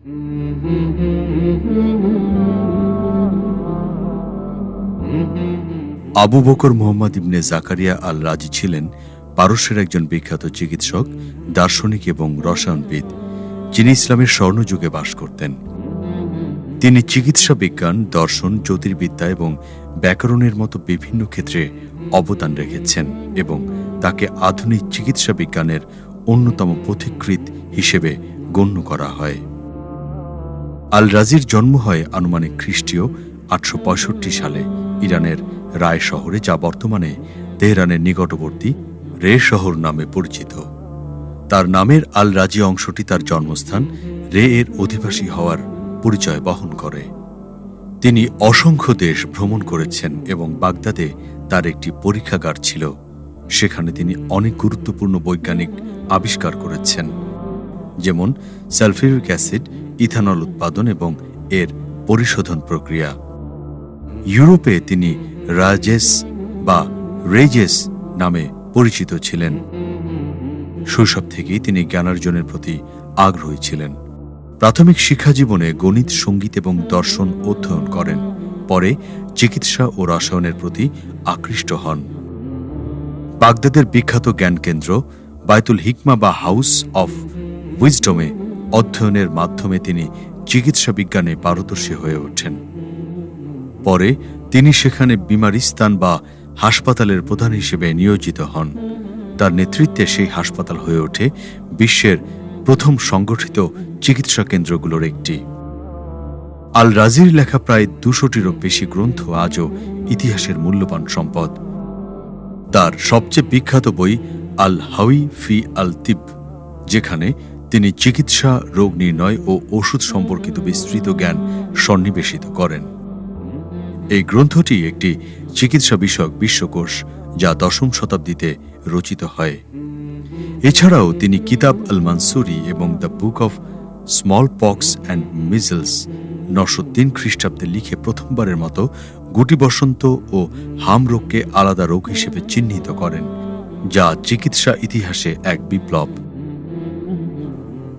আবু বকর মোহাম্মদ ইবনে জাকারিয়া আল রাজি ছিলেন পারস্যের একজন বিখ্যাত চিকিৎসক, দার্শনিক এবং রসায়নবিদ, যিনি ইসলামের স্বর্ণযুগে বাস করতেন। তিনি চিকিৎসা বিজ্ঞান, দর্শন, জ্যোতির্বিদ্যা এবং ব্যাকরণের মতো বিভিন্ন ক্ষেত্রে অবদান রেখেছেন এবং তাকে আধুনিক চিকিৎসা বিজ্ঞানের অন্যতম পথিকৃৎ হিসেবে গণ্য করা হয়। আল রাজির জন্ম হয় আনুমানিক খ্রিস্টীয় আটশো পঁয়ষট্টি সালে ইরানের রায় শহরে, যা বর্তমানে তেহরানের নিকটবর্তী রে শহর নামে পরিচিত। তার নামের আল রাজি অংশটি তার জন্মস্থান রে এর অধিবাসী হওয়ার পরিচয় বহন করে। তিনি অসংখ্য দেশ ভ্রমণ করেছেন এবং বাগদাদে তার একটি পরীক্ষাগার ছিল। সেখানে তিনি অনেক গুরুত্বপূর্ণ বৈজ্ঞানিক আবিষ্কার করেছেন, যেমন সালফিউরিক অ্যাসিড ইথানল উৎপাদন এবং এর পরিশোধন প্রক্রিয়া। ইউরোপে তিনি রাজেস বা রেজেস নামে পরিচিত ছিলেন। শৈশব থেকেই তিনি জ্ঞানার্জনের প্রতি আগ্রহী ছিলেন। প্রাথমিক শিক্ষা জীবনে গণিত, সংগীত এবং দর্শন অধ্যয়ন করেন। পরে চিকিৎসা ও রসায়নের প্রতি আকৃষ্ট হন। বাগদাদের বিখ্যাত জ্ঞান কেন্দ্র বায়তুল হিকমা বা হাউস অফ উইজডমে অধ্যয়নের মাধ্যমে তিনি চিকিৎসা বিজ্ঞানে পারদর্শী হয়ে ওঠেন। পরে তিনি সেখানে বিমারিস্তান বা হাসপাতালের প্রধান হিসেবে নিয়োজিত হন। তার নেতৃত্বে সেই হাসপাতাল হয়ে ওঠে বিশ্বের প্রথম সংগঠিত চিকিৎসা কেন্দ্রগুলোর একটি। আল রাজির লেখা প্রায় দুশোটিরও বেশি গ্রন্থ আজও ইতিহাসের মূল্যবান সম্পদ। তার সবচেয়ে বিখ্যাত বই আল হাউই ফি আল তিব, যেখানে তিনি চিকিৎসা, রোগ নির্ণয় ও ওষুধ সম্পর্কিত বিস্তৃত জ্ঞান সন্নিবেশিত করেন। এই গ্রন্থটি একটি চিকিৎসা বিষয়ক বিশ্বকোষ যা দশম শতাব্দীতে রচিত হয়। এছাড়াও তিনি কিতাব আল মানসুরি এবং the book of smallpox and measles নশো তিন খ্রিস্টাব্দে লিখে প্রথমবারের মতো গুটি বসন্ত ও হাম রোগকে আলাদা রোগ হিসেবে চিহ্নিত করেন, যা চিকিৎসা ইতিহাসে এক বিপ্লব।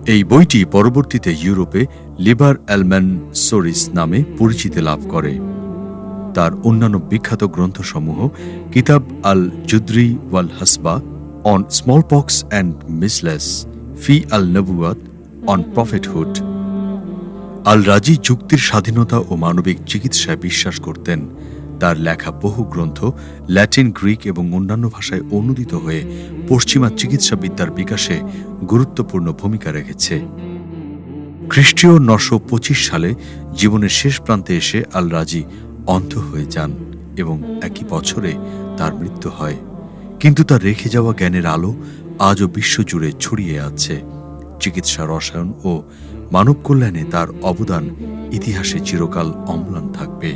এই বইটি পরবর্তীতে ইউরোপে লিভার অ্যালম্যানসোরিস নামে পরিচিতি লাভ করে। তার অন্যান্য বিখ্যাত গ্রন্থসমূহ কিতাব আল জুদ্রি ওয়াল হাসবা, on smallpox and measles, fee Al নবুয়াত on prophethood. Al Razi যুক্তির স্বাধীনতা ও মানবিক চিকিৎসায় বিশ্বাস করতেন। তার লেখা বহু গ্রন্থ ল্যাটিন, গ্রিক এবং অন্যান্য ভাষায় অনুদিত হয়ে পশ্চিমা চিকিৎসাবিদ্যার বিকাশে গুরুত্বপূর্ণ ভূমিকা রেখেছে। খ্রিস্টীয় নশো পঁচিশ সালে জীবনের শেষ প্রান্তে এসে আল রাজি অন্ধ হয়ে যান এবং একই বছরে তার মৃত্যু হয়। কিন্তু তার রেখে যাওয়া জ্ঞানের আলো আজও বিশ্বজুড়ে ছড়িয়ে আছে। চিকিৎসা, রসায়ন ও মানব কল্যাণে তার অবদান ইতিহাসে চিরকাল অম্লান থাকবে।